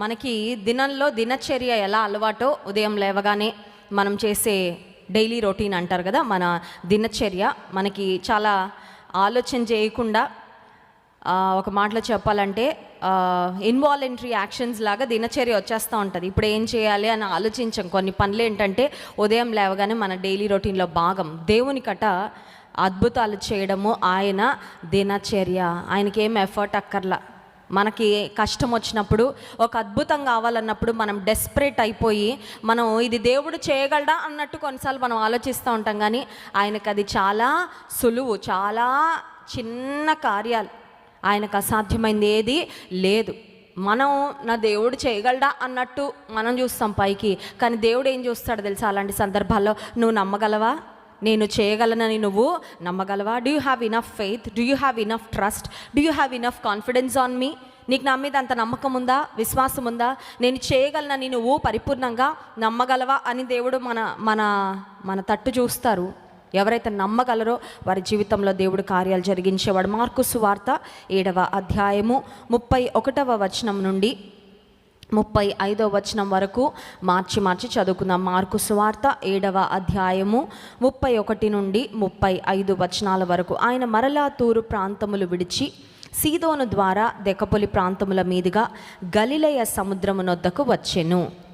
మనకి దినంలో దినచర్య ఎలా అలవాటో ఉదయం లేవగానే మనం చేసే డైలీ రొటీన్ అంటారు కదా మన దినచర్య మనకి చాలా ఆలోచన చేయకుండా ఒక మాటలో చెప్పాలంటే ఇన్వాలంటరీ యాక్షన్స్ లాగా దినచర్య వచ్చేస్తూ ఉంటుంది. ఇప్పుడు ఏం చేయాలి అని ఆలోచించం. కొన్ని పనులు ఏంటంటే ఉదయం లేవగానే మన డైలీ రొటీన్లో భాగం. దేవుని కట అద్భుతాలు చేయడము ఆయన దినచర్య. ఆయనకి ఏం ఎఫర్ట్ అక్కర్లా. మనకి కష్టం వచ్చినప్పుడు ఒక అద్భుతం కావాలన్నప్పుడు మనం డెస్పరేట్ అయిపోయి మనం ఇది దేవుడు చేయగలడా అన్నట్టు కొన్నిసార్లు మనం ఆలోచిస్తూ ఉంటాం కానీ ఆయనకు అది చాలా సులువు చాలా చిన్న కార్యాలు. ఆయనకు అసాధ్యమైంది ఏది లేదు. మనం నా దేవుడు చేయగలడా అన్నట్టు మనం చూస్తాం పైకి. కానీ దేవుడు ఏం చూస్తాడు తెలుసా? అలాంటి సందర్భాల్లో నువ్వు నమ్మగలవా? నేను చేయగలనని నువ్వు నమ్మగలవా? Do you have enough faith do you have enough trust do you have enough confidence on మీ నీకు నా మీద అంత నమ్మకం ఉందా? విశ్వాసం ఉందా? నేను చేయగలనని నువ్వు పరిపూర్ణంగా నమ్మగలవా అని దేవుడు మన మన మన తట్టు చూస్తారు. ఎవరైతే నమ్మగలరో వారి జీవితంలో దేవుడు కార్యాలు జరిగించేవాడు. మార్కు సువార్త ఏడవ అధ్యాయము ముప్పై ఒకటవ వచనం నుండి ముప్పై ఐదో వచనం వరకు మార్చి మార్చి చదువుకుందాం. మార్కు సువార్త ఏడవ అధ్యాయము ముప్పై ఒకటి నుండి ముప్పై ఐదు వచనాల వరకు. ఆయన మరలా తూరు ప్రాంతములు విడిచి సీదోను ద్వారా దెకపొలి ప్రాంతముల మీదుగా గలిలయ సముద్రమునొద్దకు వచ్చెను.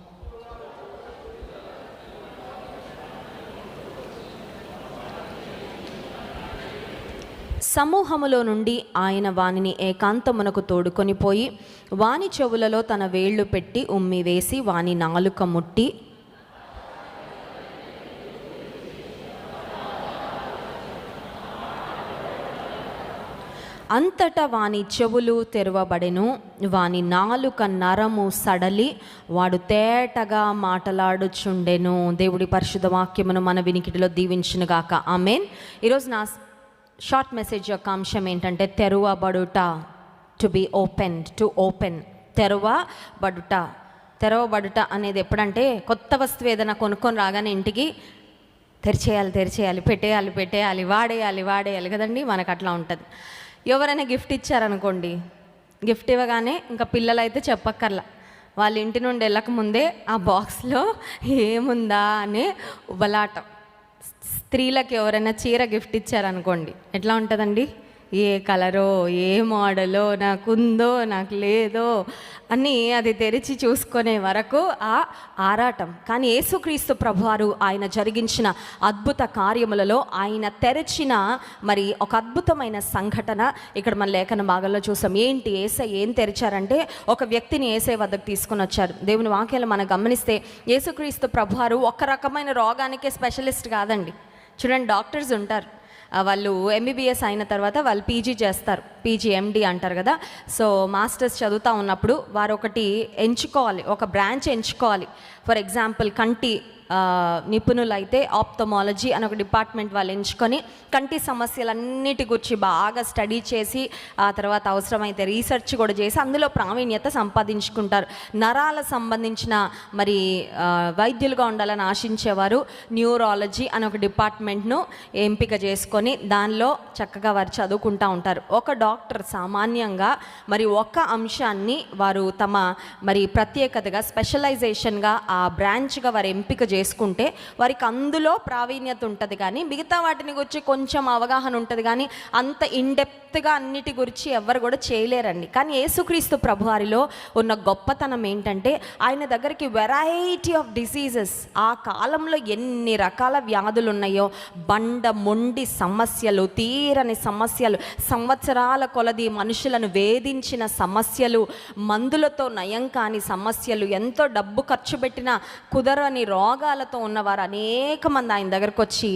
సమూహములో నుండి ఆయన వానిని ఏకాంతమునకు తోడుకొని పోయి వాని చెవులలో తన వేళ్ళు పెట్టి ఉమ్మి వేసి వాని నాలుక ముట్టి అంతటా వాని చెవులు తెరవబడెను. వాని నాలుక నరము సడలి వాడు తేటగా మాటలాడుచుండెను. దేవుడి పరిశుద్ధ వాక్యమును మన వినికిటిలో దీవించునుగాక. ఆమెన్. ఈరోజు నా షార్ట్ మెసేజ్ యొక్క అంశం ఏంటంటే తెరవబడుట to be open to open తెరవబడుట తెరవబడుట అనేది ఎప్పుడంటే కొత్త వస్తువు ఏదైనా కొనుక్కొని రాగానే ఇంటికి తెరిచేయాలి తెరిచేయాలి పెట్టేయాలి పెట్టేయాలి వాడేయాలి వాడేయాలి కదండి మనకు అట్లా ఉంటుంది. ఎవరైనా గిఫ్ట్ ఇచ్చారనుకోండి గిఫ్ట్ ఇవ్వగానే ఇంకా పిల్లలైతే చెప్పక్కర్లా. వాళ్ళ ఇంటి నుండి వెళ్ళకముందే ఆ బాక్స్లో ఏముందా అనే ఉబలాటం. స్త్రీలకు ఎవరైనా చీర గిఫ్ట్ ఇచ్చారనుకోండి ఎట్లా ఉంటుందండి? ఏ కలరో ఏ మోడలో నాకు ఉందో నాకు లేదో అని అది తెరిచి చూసుకునే వరకు ఆ ఆరాటం. కానీ యేసుక్రీస్తు ప్రభువారు ఆయన జరిగించిన అద్భుత కార్యములలో ఆయన తెరచిన మరి ఒక అద్భుతమైన సంఘటన ఇక్కడ మన లేఖన భాగంలో చూసాం. ఏంటి ఏసై ఏం తెరిచారంటే ఒక వ్యక్తిని ఏసై వద్దకు తీసుకుని వచ్చారు. దేవుని వాక్యాలు మనం గమనిస్తే యేసుక్రీస్తు ప్రభువారు ఒక రకమైన రోగానికే స్పెషలిస్ట్ కాదండి. చూడండి డాక్టర్స్ ఉంటారు. వాళ్ళు ఎంబీబీఎస్ అయిన తర్వాత వాళ్ళు పీజీ చేస్తారు. పీజీ ఎండి అంటారు కదా. సో మాస్టర్స్ చదువుతూ ఉన్నప్పుడు వారు ఒకటి ఎంచుకోవాలి. ఒక బ్రాంచ్ ఎంచుకోవాలి. ఫర్ ఎగ్జాంపుల్ కంటి నిపుణులైతే ఆప్తమాలజీ అని ఒక డిపార్ట్మెంట్ వాళ్ళు ఎంచుకొని కంటి సమస్యలన్నిటి గురించి బాగా స్టడీ చేసి ఆ తర్వాత అవసరమైతే రీసెర్చ్ కూడా చేసి అందులో ప్రావీణ్యత సంపాదించుకుంటారు. నరాల సంబంధించిన మరి వైద్యులుగా ఉండాలని ఆశించేవారు న్యూరాలజీ అని ఒక డిపార్ట్మెంట్ను ఎంపిక చేసుకొని దానిలో చక్కగా వారు చదువుకుంటూ ఉంటారు. ఒక డాక్టర్ సామాన్యంగా మరి ఒక అంశాన్ని వారు తమ మరి ప్రత్యేకతగా స్పెషలైజేషన్గా ఆ బ్రాంచ్గా వారు ఎంపిక చేసుకుంటే వారికి అందులో ప్రావీణ్యత ఉంటుంది కానీ మిగతా వాటిని గురించి కొంచెం అవగాహన ఉంటుంది కానీ అంత ఇన్డెప్త్గా అన్నిటి గురించి ఎవరు కూడా చేయలేరండి. కానీ యేసుక్రీస్తు ప్రభువారిలో ఉన్న గొప్పతనం ఏంటంటే ఆయన దగ్గరికి వెరైటీ ఆఫ్ డిసీజెస్ ఆ కాలంలో ఎన్ని రకాల వ్యాధులు ఉన్నాయో బండ మొండి సమస్యలు తీరని సమస్యలు సంవత్సరాల కొలది మనుషులను వేధించిన సమస్యలు మందులతో నయం కాని సమస్యలు ఎంతో డబ్బు ఖర్చు పెట్టిన కుదరని రోగాలతో ఉన్నవారు అనేక మంది ఆయన దగ్గరకు వచ్చి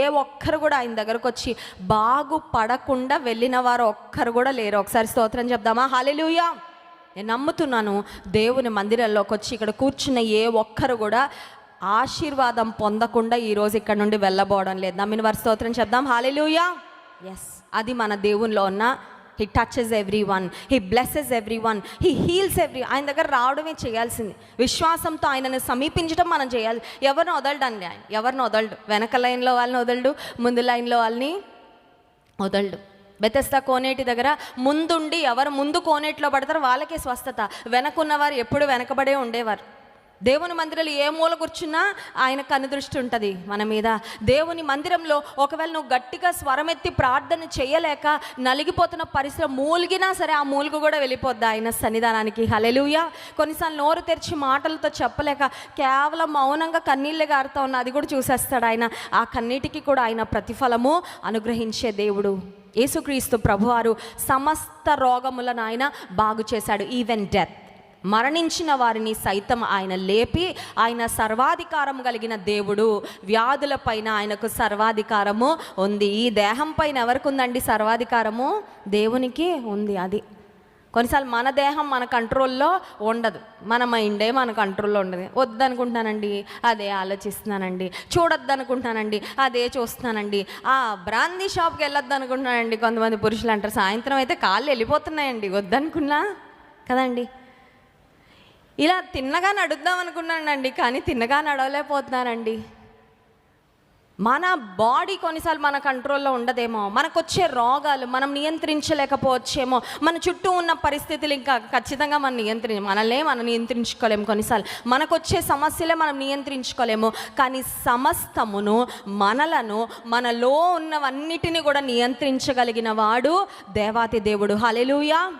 ఏ ఒక్కరు కూడా ఆయన దగ్గరకు వచ్చి బాగుపడకుండా వెళ్ళిన వారు ఒక్కరు కూడా లేరు. ఒకసారి స్తోత్రం చెప్దామా? హాలెలూయా నేను నమ్ముతున్నాను దేవుని మందిరంలోకి వచ్చి ఇక్కడ కూర్చున్న ఏ ఒక్కరు కూడా ఆశీర్వాదం పొందకుండా ఈరోజు ఇక్కడ నుండి వెళ్ళబోవడం లేదు. నమ్మిన వారి స్తోత్రం చెప్దాం. హాలెలూయా ఎస్ అది మన దేవునిలో ఉన్న he touches every one he blesses every one he heals every ఆయన దగ్గర రావడమే చేయాల్సింది. విశ్వాసంతో ఆయనను సమీపించడం మనం చేయాలి. ఎవరిని వదలడండి ఆయన? ఎవరిని వదలడు? వెనక లైన్లో వాళ్ళని వదలడు? ముందు లైన్లో వాళ్ళని వదలడు. బెతెస్తా కోనేటి దగ్గర ముందుండి ఎవరు ముందు కోనేటిలో పడతారో వాళ్ళకే స్వస్థత. వెనకున్నవారు ఎప్పుడు వెనకబడే ఉండేవారు. దేవుని మందిరంలో ఏ మూల కూర్చున్నా ఆయన కనుదృష్టి ఉంటుంది మన మీద. దేవుని మందిరంలో ఒకవేళ నువ్వు గట్టిగా స్వరమెత్తి ప్రార్థన చేయలేక నలిగిపోతున్న పరిశ్రమ మూలిగినా సరే ఆ మూలుగు కూడా వెళ్ళిపోద్ది ఆయన సన్నిధానానికి. హలెలుయ కొన్నిసార్లు నోరు తెరిచి మాటలతో చెప్పలేక కేవలం మౌనంగా కన్నీళ్ళే గారుతా ఉన్న అది కూడా చూసేస్తాడు ఆయన. ఆ కన్నీటికి కూడా ఆయన ప్రతిఫలము అనుగ్రహించే దేవుడు. యేసుక్రీస్తు ప్రభువారు సమస్త రోగములను ఆయన బాగు చేశాడు ఈవెన్ డెత్ మరణించిన వారిని సైతం ఆయన లేపి ఆయన సర్వాధికారం కలిగిన దేవుడు. వ్యాధులపైన ఆయనకు సర్వాధికారము ఉంది. ఈ దేహం పైన ఎవరికి ఉందండి సర్వాధికారము? దేవునికి ఉంది అది. కొన్నిసార్లు మన దేహం మన కంట్రోల్లో ఉండదు. మన మైండే మన కంట్రోల్లో ఉండదు. వద్దనుకుంటున్నానండి అదే ఆలోచిస్తున్నానండి. చూడొద్దనుకుంటానండి అదే చూస్తున్నానండి. ఆ బ్రాందీ షాప్కి వెళ్ళొద్దు అనుకుంటున్నానండి కొంతమంది పురుషులు అంటారు సాయంత్రం అయితే కాళ్ళు వెళ్ళిపోతున్నాయండి వద్దనుకున్నా? కదండి. ఇలా తిన్నగా నడుద్దాం అనుకున్నానండి కానీ తిన్నగా నడవలేకపోతున్నానండి. మన బాడీ కొన్నిసార్లు మన కంట్రోల్లో ఉండదేమో మనకు వచ్చే రోగాలు మనం నియంత్రించలేకపోవచ్చేమో మన చుట్టూ ఉన్న పరిస్థితులు ఇంకా ఖచ్చితంగా మనం నియంత్రి మనల్నే మనం నియంత్రించుకోలేము కొన్నిసార్లు. మనకు వచ్చే సమస్యలే మనం నియంత్రించుకోలేము కానీ సమస్తమును మనలను మనలో ఉన్నవన్నిటిని కూడా నియంత్రించగలిగిన వాడు దేవాతి దేవుడు. హలెలుయా